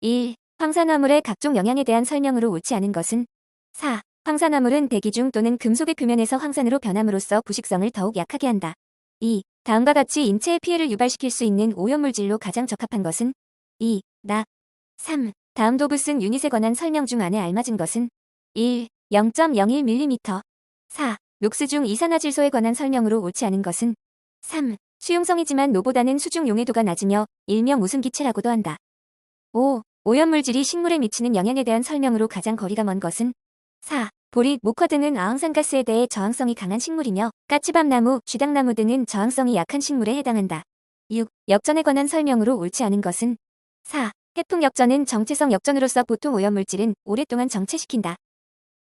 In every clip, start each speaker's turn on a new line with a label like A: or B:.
A: 1. 황산화물의 각종 영향에 대한 설명으로 옳지 않은 것은 4. 황산화물은 대기 중 또는 금속의 표면에서 황산으로 변함으로써 부식성을 더욱 약하게 한다. 2. 다음과 같이 인체에 피해를 유발시킬 수 있는 오염물질로 가장 적합한 것은 2. 나 3. 다음 도브슨 유닛에 관한 설명 중 안에 알맞은 것은 1. 0.01mm 4. 녹스 중 이산화질소에 관한 설명으로 옳지 않은 것은 3. 수용성이지만 노보다는 수중 용해도가 낮으며 일명 우승기체라고도 한다. 5. 오염물질이 식물에 미치는 영향에 대한 설명으로 가장 거리가 먼 것은 4. 보리, 목화 등은 아황산가스에 대해 저항성이 강한 식물이며 까치밤나무, 쥐당나무 등은 저항성이 약한 식물에 해당한다. 6. 역전에 관한 설명으로 옳지 않은 것은 4. 태풍 역전은 정체성 역전으로서 보통 오염물질은 오랫동안 정체시킨다.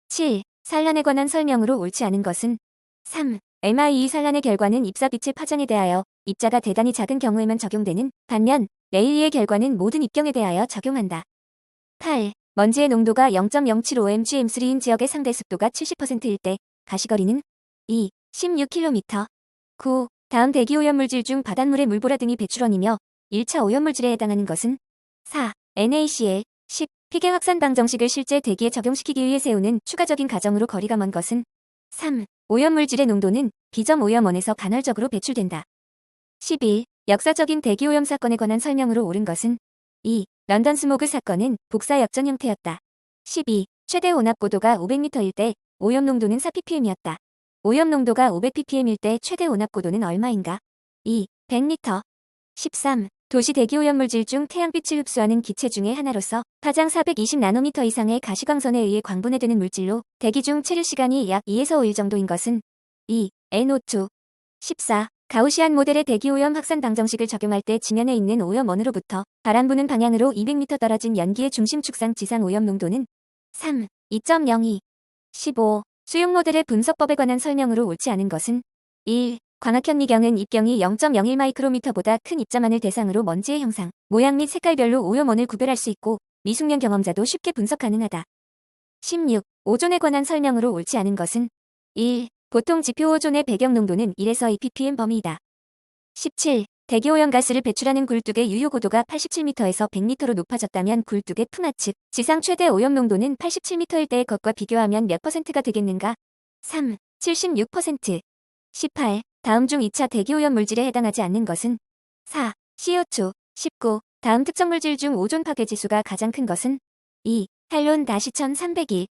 A: 7. 산란에 관한 설명으로 옳지 않은 것은 3. MIE 산란의 결과는 입사빛의 파장에 대하여 입자가 대단히 작은 경우에만 적용되는 반면 레일리의 결과는 모든 입경에 대하여 적용한다. 8. 먼지의 농도가 0.075mg/m3인 지역의 상대 습도가 70%일 때 가시거리는 2. 16km 9. 다음 대기오염물질 중 바닷물의 물보라 등이 배출원이며 1차 오염물질에 해당하는 것은 4. NaCl 10. 피계 확산 방정식을 실제 대기에 적용시키기 위해 세우는 추가적인 가정으로 거리가 먼 것은 3. 오염물질의 농도는 비점오염원에서 간헐적으로 배출된다. 1 2 역사적인 대기오염 사건에 관한 설명으로 옳은 것은 2. 런던 스모그 사건은 복사 역전 형태였다. 12. 최대 온압 고도가 500m일 때 오염 농도는 4ppm이었다. 오염 농도가 500ppm일 때 최대 온압 고도는 얼마인가? 2. 100m. 13. 도시 대기오염물질 중 태양빛을 흡수하는 기체 중의 하나로서 파장 420나노미터 이상의 가시광선에 의해 광분해되는 물질로 대기 중 체류 시간이 약 2에서 5일 정도인 것은 2. NO2 14. 가우시안 모델의 대기오염 확산 방정식을 적용할 때 지면에 있는 오염원으로부터 바람 부는 방향으로 200m 떨어진 연기의 중심 축상 지상 오염 농도는 3. 2.02 15. 수용 모델의 분석법에 관한 설명으로 옳지 않은 것은 1. 광학현미경은 입경이 0.01마이크로미터보다 큰 입자만을 대상으로 먼지의 형상, 모양 및 색깔별로 오염원을 구별할 수 있고 미숙년 경험자도 쉽게 분석 가능하다. 16. 오존에 관한 설명으로 옳지 않은 것은 1. 보통 지표 오존의 배경 농도는 1에서 2ppm 범위이다. 17. 대기오염가스를 배출하는 굴뚝의 유효 고도가 87m에서 100m로 높아졌다면 굴뚝의 품 하측, 지상 최대 오염 농도는 87m일 때의 것과 비교하면 몇 퍼센트가 되겠는가? 3. 76%. 18. 다음 중 2차 대기오염 물질에 해당하지 않는 것은 4. CO2 19. 다음 특정 물질 중 오존 파괴 지수가 가장 큰 것은 2. 탈론 다시 1302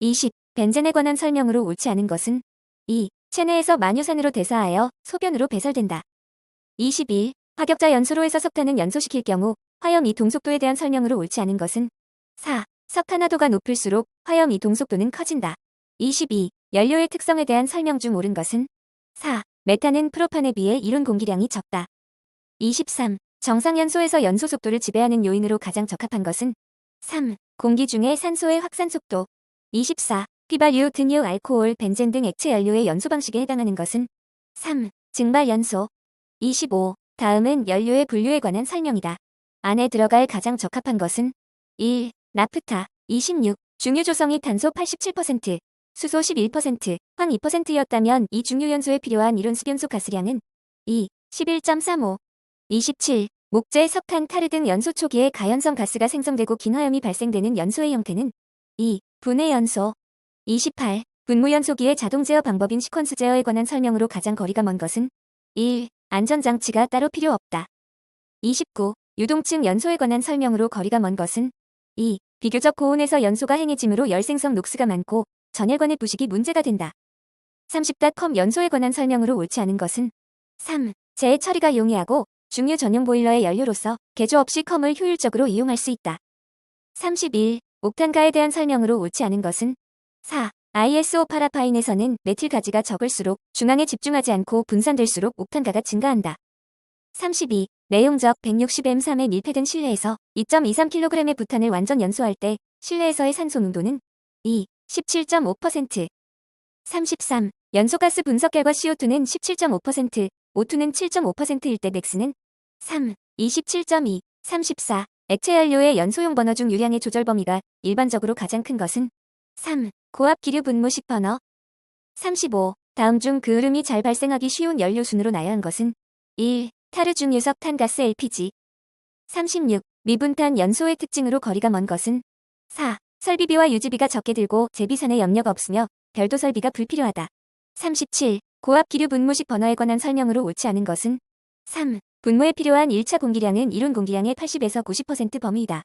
A: 20. 벤젠에 관한 설명으로 옳지 않은 것은 2. 체내에서 마녀산으로 대사하여 소변으로 배설된다. 21. 화격자 연소로에서 석탄은 연소시킬 경우 화염 이동 속도에 대한 설명으로 옳지 않은 것은 4. 석탄화도가 높을수록 화염 이동 속도는 커진다. 22. 연료의 특성에 대한 설명 중 옳은 것은 4. 메탄은 프로판에 비해 이룬 공기량이 적다. 23. 정상연소에서 연소 속도를 지배하는 요인으로 가장 적합한 것은 3. 공기 중의 산소의 확산 속도 24. 휘발유, 등유, 알코올, 벤젠 등 액체 연료의 연소 방식에 해당하는 것은 3. 증발 연소 25. 다음은 연료의 분류에 관한 설명이다. 안에 들어갈 가장 적합한 것은 1. 나프타 26. 중유 조성이 탄소 87% 수소 11%, 황 2%였다면 이 중요연소에 필요한 이론 수변소 가스량은 2, 11.35, 27, 목재, 석탄, 타르 등 연소 초기에 가연성 가스가 생성되고 긴화염이 발생되는 연소의 형태는 2, 분해 연소, 28, 분무연소기의 자동 제어 방법인 시퀀스 제어에 관한 설명으로 가장 거리가 먼 것은 1. 안전장치가 따로 필요 없다. 29. 유동층 연소에 관한 설명으로 거리가 먼 것은 2. 비교적 고온에서 연소가 행해지므로 열생성 녹스가 많고 전액관의 부식이 문제가 된다. 30.com 연소에 관한 설명으로 옳지 않은 것은 3. 재해 처리가 용이하고 중요 전용 보일러의 연료로서 개조 없이 컴을 효율적으로 이용할 수 있다. 31. 옥탄가에 대한 설명으로 옳지 않은 것은 4. ISO 파라파인에서는 메틸 가지가 적을수록 중앙에 집중하지 않고 분산될수록 옥탄가가 증가한다. 32. 내용적 160M3의 밀폐된 실내에서 2.23kg의 부탄을 완전 연소할 때 실내에서의 산소 농도는 2. 17.5%, 33. 연소가스 분석 결과 CO2는 17.5%, O2는 7.5%일 때 맥스는 3, 27.2, 34. 액체 연료의 연소용 번호 중 유량의 조절 범위가 일반적으로 가장 큰 것은 3. 고압 기류 분모식 번호 35. 다음 중 그 흐름이 잘 발생하기 쉬운 연료 순으로 나열한 것은 1. 타르 중 유석 탄가스 LPG 36. 미분탄 연소의 특징으로 거리가 먼 것은 4. 설비비와 유지비가 적게 들고 제비산에 염려가 없으며 별도 설비가 불필요하다. 37. 고압 기류 분무식 번호에 관한 설명으로 옳지 않은 것은 3. 분무에 필요한 1차 공기량은 이론 공기량의 80에서 90% 범위이다.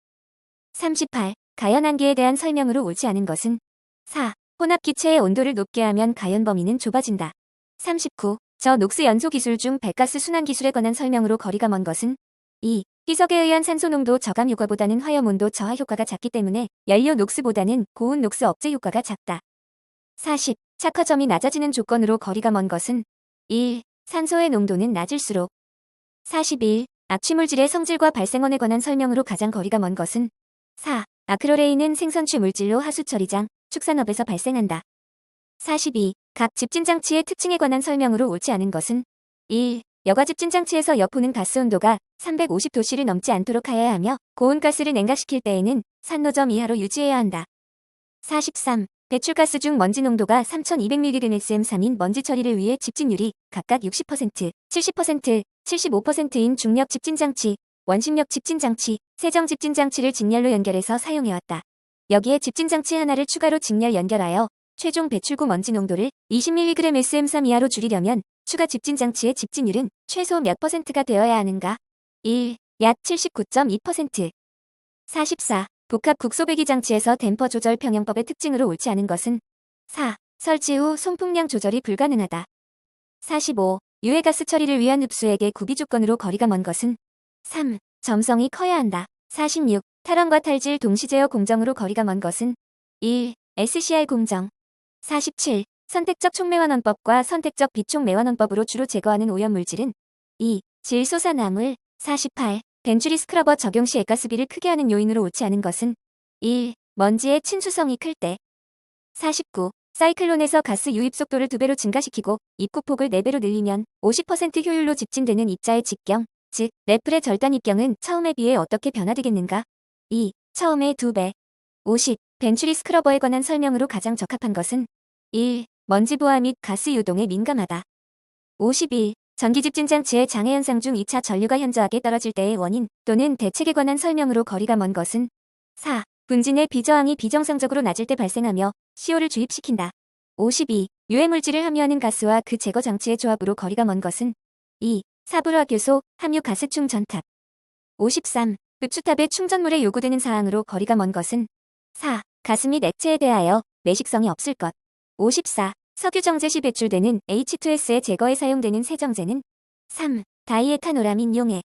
A: 38. 가연 한계에 대한 설명으로 옳지 않은 것은 4. 혼합 기체의 온도를 높게 하면 가연 범위는 좁아진다. 39. 저 녹스 연소 기술 중 백가스 순환 기술에 관한 설명으로 거리가 먼 것은 2. 희석에 의한 산소 농도 저감 효과보다는 화염 온도 저하 효과가 작기 때문에 연료 녹스보다는 고온 녹스 억제 효과가 작다. 40. 착화점이 낮아지는 조건으로 거리가 먼 것은 1. 산소의 농도는 낮을수록 41. 악취물질의 성질과 발생원에 관한 설명으로 가장 거리가 먼 것은 4. 아크로레인은 생선취 물질로 하수처리장, 축산업에서 발생한다. 42. 각 집진장치의 특징에 관한 설명으로 옳지 않은 것은 1. 여과집 찜장치에서 여포는 가스 온도가 350도씨를 넘지 않도록 하여야 하며 고온가스를 냉각시킬 때에는 산노점 이하로 유지해야 한다. 43. 배출가스 중 먼지 농도가 3200mg/m3인 먼지 처리를 위해 집진율이 각각 60%, 70%, 75%인 중력 집진장치, 원심력 집진장치, 세정 집진장치를 직렬로 연결해서 사용해왔다. 여기에 집진장치 하나를 추가로 직렬 연결하여 최종 배출구 먼지 농도를 20mg/m3 이하로 줄이려면 추가 집진 장치의 집진율은 최소 몇 퍼센트가 되어야 하는가? 1. 약 79.2% 44. 복합 국소배기 장치에서 댐퍼 조절 평형법의 특징으로 옳지 않은 것은 4. 설치 후 송풍량 조절이 불가능하다. 45. 유해가스 처리를 위한 흡수액의 구비 조건으로 거리가 먼 것은 3. 점성이 커야 한다. 46. 탈원과 탈질 동시 제어 공정으로 거리가 먼 것은 1. s c i 공정 47. 선택적 총매환원법과 선택적 비총매환원법으로 주로 제거하는 오염물질은 2. 질소산화물 48. 벤츄리 스크러버 적용 시 애가스비를 크게 하는 요인으로 옳지 않은 것은 1. 먼지의 친수성이 클 때 49. 사이클론에서 가스 유입 속도를 2배로 증가시키고 입구폭을 4배로 늘리면 50% 효율로 집진되는 입자의 직경, 즉 레플의 절단 입경은 처음에 비해 어떻게 변화되겠는가? 2. 처음에 2배 50. 벤츄리 스크러버에 관한 설명으로 가장 적합한 것은 1. 먼지 보아 및 가스 유동에 민감하다. 51. 전기집진장치의 장애현상 중 2차 전류가 현저하게 떨어질 때의 원인 또는 대책에 관한 설명으로 거리가 먼 것은 4. 분진의 비저항이 비정상적으로 낮을 때 발생하며 시오를 주입시킨다. 52. 유해물질을 함유하는 가스와 그 제거 장치의 조합으로 거리가 먼 것은 2. 사불화 교소, 함유 가스충 전탑 53. 급추탑의 충전물에 요구되는 사항으로 거리가 먼 것은 4. 가스 및 액체에 대하여 내식성이 없을 것 54. 석유정제 시 배출되는 H2S의 제거에 사용되는 세정제는 3. 다이에타노라민 용해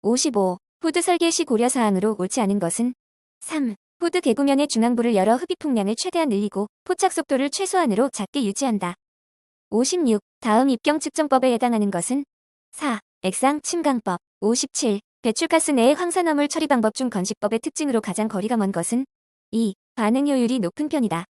A: 55. 후드 설계 시 고려사항으로 옳지 않은 것은 3. 후드 개구면의 중앙부를 열어 흡입 풍량을 최대한 늘리고 포착 속도를 최소한으로 작게 유지한다. 56. 다음 입경 측정법에 해당하는 것은 4. 액상 침강법 57. 배출가스 내의 황산화물 처리 방법 중 건식법의 특징으로 가장 거리가 먼 것은 2. 반응 효율이 높은 편이다.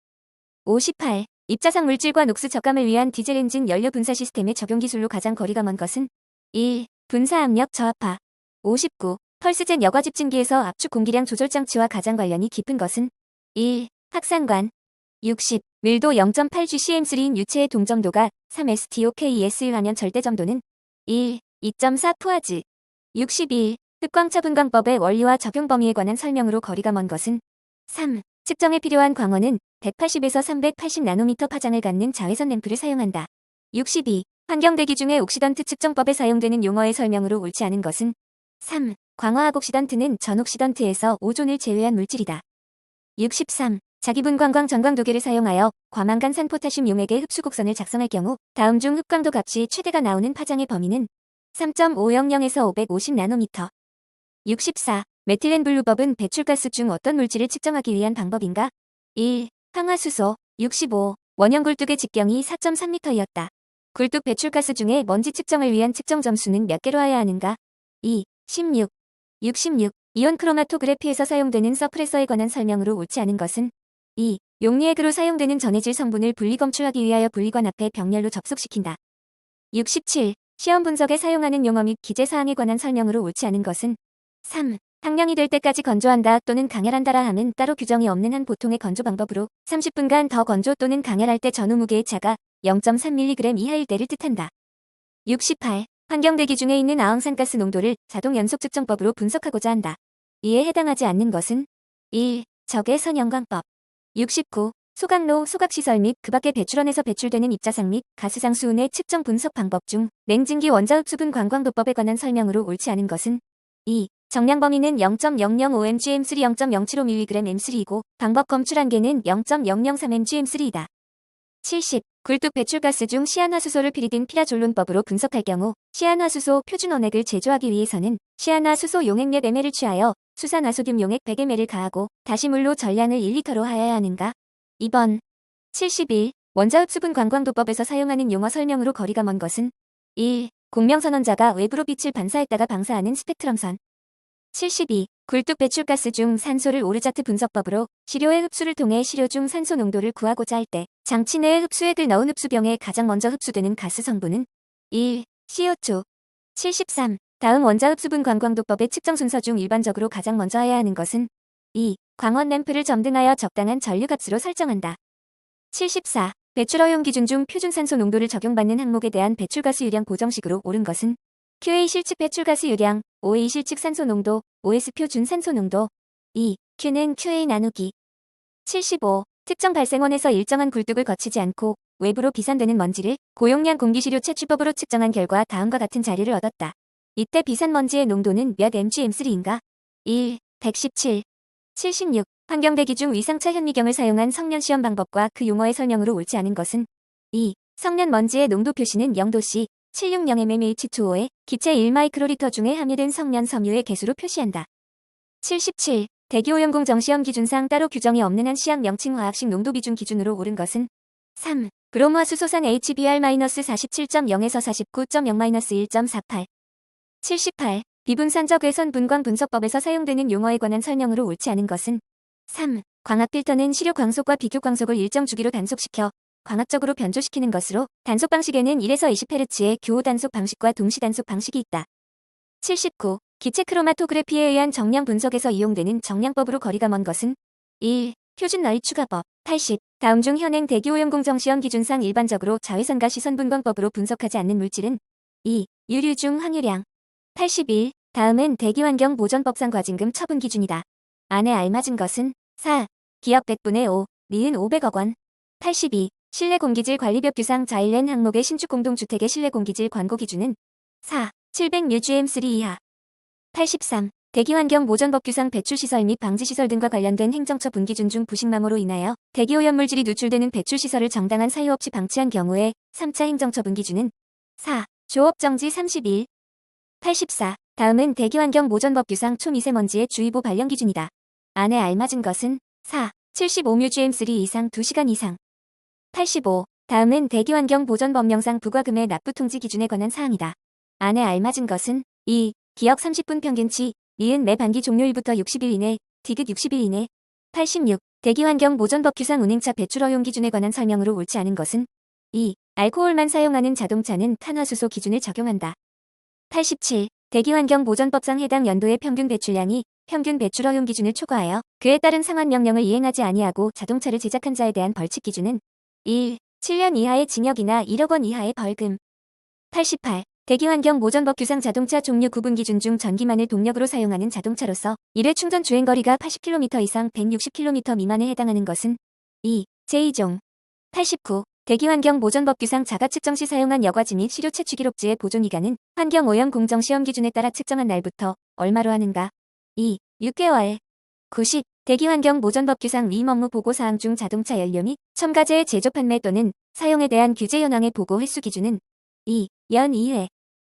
A: 58. 입자상 물질과 녹스 적감을 위한 디젤 엔진 연료 분사 시스템의 적용 기술로 가장 거리가 먼 것은 1. 분사 압력 저압파 59. 펄스젠 여과 집증기에서 압축 공기량 조절 장치와 가장 관련이 깊은 것은 1. 확산관 60. 밀도 0.8G CM3인 유체의 동점도가 3STOKES1 하면 절대 점도는 1. 2.4 푸아즈 6 2 흑광차 분광법의 원리와 적용 범위에 관한 설명으로 거리가 먼 것은 3. 측정에 필요한 광원은 180에서 380나노미터 파장을 갖는 자외선 램프를 사용한다. 62. 환경대기 중에 옥시던트 측정법에 사용되는 용어의 설명으로 옳지 않은 것은 3. 광화학 옥시던트는 전옥시던트에서 오존을 제외한 물질이다. 63. 자기분 광광 전광도계를 사용하여 과망간 산포타슘 용액의 흡수 곡선을 작성할 경우 다음 중 흡광도 값이 최대가 나오는 파장의 범위는 3.500에서 550나노미터. 64. 메틸렌 블루법은 배출가스 중 어떤 물질을 측정하기 위한 방법인가? 1. 항화수소 65 원형 굴뚝의 직경이 4.3m이었다. 굴뚝 배출가스 중에 먼지 측정을 위한 측정 점수는 몇 개로 해야 하는가? 2. 16 66 이온 크로마토그래피에서 사용되는 서프레서에 관한 설명으로 옳지 않은 것은 2. 용리액으로 사용되는 전해질 성분을 분리 검출하기 위하여 분리관 앞에 병렬로 접속시킨다. 67. 시험 분석에 사용하는 용어 및 기재 사항에 관한 설명으로 옳지 않은 것은 3. 학령이 될 때까지 건조한다 또는 강혈한다라 함은 따로 규정이 없는 한 보통의 건조 방법으로 30분간 더 건조 또는 강혈할 때 전후 무게의 차가 0.3mg 이하일 때를 뜻한다. 68. 환경대기 중에 있는 아황산가스 농도를 자동 연속 측정법으로 분석하고자 한다. 이에 해당하지 않는 것은 1. 적외 선영광법 69. 소각로, 소각시설 및 그밖의 배출원에서 배출되는 입자상 및 가스상 수은의 측정 분석 방법 중 냉증기 원자흡수분 관광도법에 관한 설명으로 옳지 않은 것은 2. 정량 범위는 0.005mg/m3 0.075mg m3이고 방법 검출 한개는 0.003mg/m3이다. 70. 굴뚝 배출가스 중 시안화수소를 피리딘 피라졸론법으로 분석할 경우 시안화수소 표준 원액을 제조하기 위해서는 시안화수소 용액 몇 ml을 취하여 수산화소듐 용액 100ml을 가하고 다시 물로 전량을 1리터로 하여야 하는가? 2번. 71. 원자흡수분 관광도법에서 사용하는 용어 설명으로 거리가 먼 것은 1. 공명선언자가 외부로 빛을 반사했다가 방사하는 스펙트럼선 72. 굴뚝 배출가스 중 산소를 오르자트 분석법으로 시료의 흡수를 통해 시료 중 산소 농도를 구하고자 할 때 장치 내에 흡수액을 넣은 흡수병에 가장 먼저 흡수되는 가스 성분은 1. CO2 73. 다음 원자흡수분 관광도법의 측정 순서 중 일반적으로 가장 먼저 해야 하는 것은 2. 광원 램프를 점등하여 적당한 전류값으로 설정한다. 74. 배출 허용 기준 중 표준 산소 농도를 적용받는 항목에 대한 배출가스 유량 고정식으로 옳은 것은 QA 실측 배출가스 유량 o a 실측 산소 농도, OS표 준 산소 농도. 2. Q는 QA 나누기. 75. 특정 발생원에서 일정한 굴뚝을 거치지 않고 외부로 비산되는 먼지를 고용량 공기시료 채취법으로 측정한 결과 다음과 같은 자리를 얻었다. 이때 비산 먼지의 농도는 몇 mgm3인가? 1. 117. 76. 환경대기 중 위상차 현미경을 사용한 성년 시험 방법과 그 용어의 설명으로 옳지 않은 것은 2. 성년 먼지의 농도 표시는 0도씨, 760mmH2O의 기체 1마이크로리터 중에 함유된 성면 섬유의 개수로 표시한다. 77. 대기오염공 정시험 기준상 따로 규정이 없는 한 시약 명칭 화학식 농도 비준 기준으로 옳은 것은 3. 브롬화수소산 HBr-47.0에서 49.0-1.48 78. 비분산적 외선 분광 분석법에서 사용되는 용어에 관한 설명으로 옳지 않은 것은 3. 광학 필터는 시료 광속과 비교 광속을 일정 주기로 단속시켜 광학적으로 변조시키는 것으로 단속 방식에는 1에서 20Hz의 교호 단속 방식과 동시 단속 방식이 있다. 79. 기체 크로마토그래피에 의한 정량 분석에서 이용되는 정량법으로 거리가 먼 것은 1. 표준 너리 추가법 80. 다음 중 현행 대기오염공정시험 기준상 일반적으로 자외선과 시선분광법으로 분석하지 않는 물질은 2. 유류 중 항유량 81. 다음은 대기환경 보전법상 과징금 처분 기준이다. 안에 알맞은 것은 4. 기업 100분의 5, 니은 500억 원 82. 실내공기질 관리벽 규상 자일렌 항목의 신축 공동주택의 실내공기질 광고 기준은 4. 700µgm3 이하 83. 대기환경 보전법 규상 배출시설 및 방지시설 등과 관련된 행정처 분기준 중부식망으로 인하여 대기오염물질이 누출되는 배출시설을 정당한 사유 없이 방치한 경우에 3차 행정처 분기준은 4. 조업정지 31 84. 다음은 대기환경 보전법 규상 초미세먼지의 주의보 발령 기준이다. 안에 알맞은 것은 4. 75µgm3 이상 2시간 이상 85. 다음은 대기환경보전법령상 부과금의 납부통지 기준에 관한 사항이다. 안에 알맞은 것은 2. 기역 30분 평균치, 이은 매 반기 종료일부터 60일 이내, 디귿 60일 이내. 86. 대기환경보전법 규상 운행차 배출 허용 기준에 관한 설명으로 옳지 않은 것은 2. 알코올만 사용하는 자동차는 탄화수소 기준을 적용한다. 87. 대기환경보전법상 해당 연도의 평균 배출량이 평균 배출 허용 기준을 초과하여 그에 따른 상환 명령을 이행하지 아니하고 자동차를 제작한 자에 대한 벌칙 기준은 1. 7년 이하의 징역이나 1억 원 이하의 벌금. 88. 대기환경 모전법 규상 자동차 종류 구분 기준 중 전기만을 동력으로 사용하는 자동차로서 1회 충전 주행 거리가 80km 이상 160km 미만에 해당하는 것은 2. 제2종 89. 대기환경 보전법 규상 자가 측정 시 사용한 여과지 및 시료 채취 기록지의 보존 기간은 환경 오염 공정 시험 기준에 따라 측정한 날부터 얼마로 하는가? 2. 6개월 90. 대기환경 보전법규상 위 업무 보고사항 중 자동차 연료 및 첨가제의 제조 판매 또는 사용에 대한 규제 현황의 보고 횟수 기준은 2. 연 2회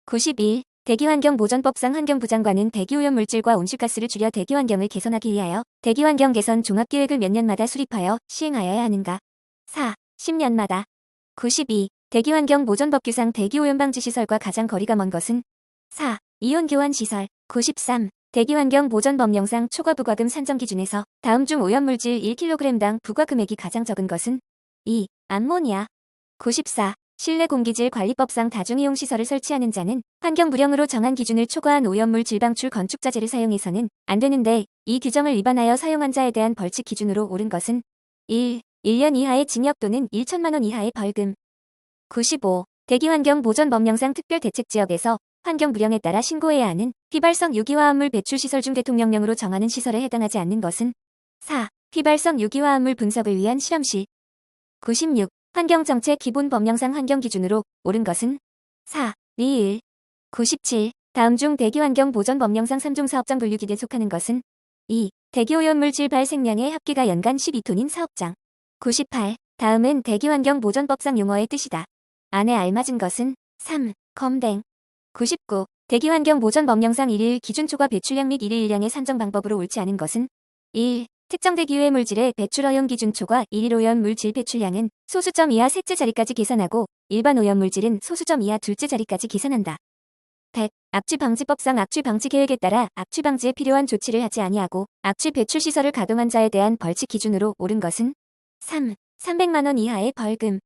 A: 91. 대기환경 보전법상 환경부 장관은 대기오염 물질과 온실가스를 줄여 대기환경을 개선하기 위하여 대기환경 개선 종합계획을 몇 년마다 수립하여 시행하여야 하는가. 4. 10년마다 92. 대기환경 보전법규상 대기오염 방지 시설과 가장 거리가 먼 것은 4. 이온 교환 시설 93. 대기환경 보전 법령상 초과 부과금 산정 기준에서 다음 중 오염물질 1kg당 부과금액이 가장 적은 것은 2. 암모니아 94. 실내 공기질 관리법상 다중이용 시설을 설치하는 자는 환경 불량으로 정한 기준을 초과한 오염물 질방출 건축자재를 사용해서는 안 되는데 이 규정을 위반하여 사용한 자에 대한 벌칙 기준으로 오른 것은 1. 1년 이하의 징역 또는 1천만 원 이하의 벌금 95. 대기환경 보전 법령상 특별 대책 지역에서 환경 불량에 따라 신고해야 하는 휘발성 유기화합물 배출시설 중 대통령령으로 정하는 시설에 해당하지 않는 것은 4. 휘발성 유기화합물 분석을 위한 실험시 96. 환경정책 기본 법령상 환경기준으로 옳은 것은 4. 미일 97. 다음 중 대기환경 보전 법령상 3종 사업장 분류기에 속하는 것은 2. 대기오염물질 발생량의 합기가 연간 12톤인 사업장 98. 다음은 대기환경 보전법상 용어의 뜻이다. 안에 알맞은 것은 3. 검댕 99. 대기환경 보전 법령상 1일 기준초과 배출량 및 1일 일량의 산정 방법으로 옳지 않은 것은 1. 특정 대기유해 물질의 배출 허용 기준초과 1일 오염 물질 배출량은 소수점 이하 셋째 자리까지 계산하고 일반 오염 물질은 소수점 이하 둘째 자리까지 계산한다. 100. 악취방지법상 악취방지계획에 따라 악취방지에 필요한 조치를 하지 아니하고 악취 배출시설을 가동한 자에 대한 벌칙 기준으로 옳은 것은 3. 300만원 이하의 벌금,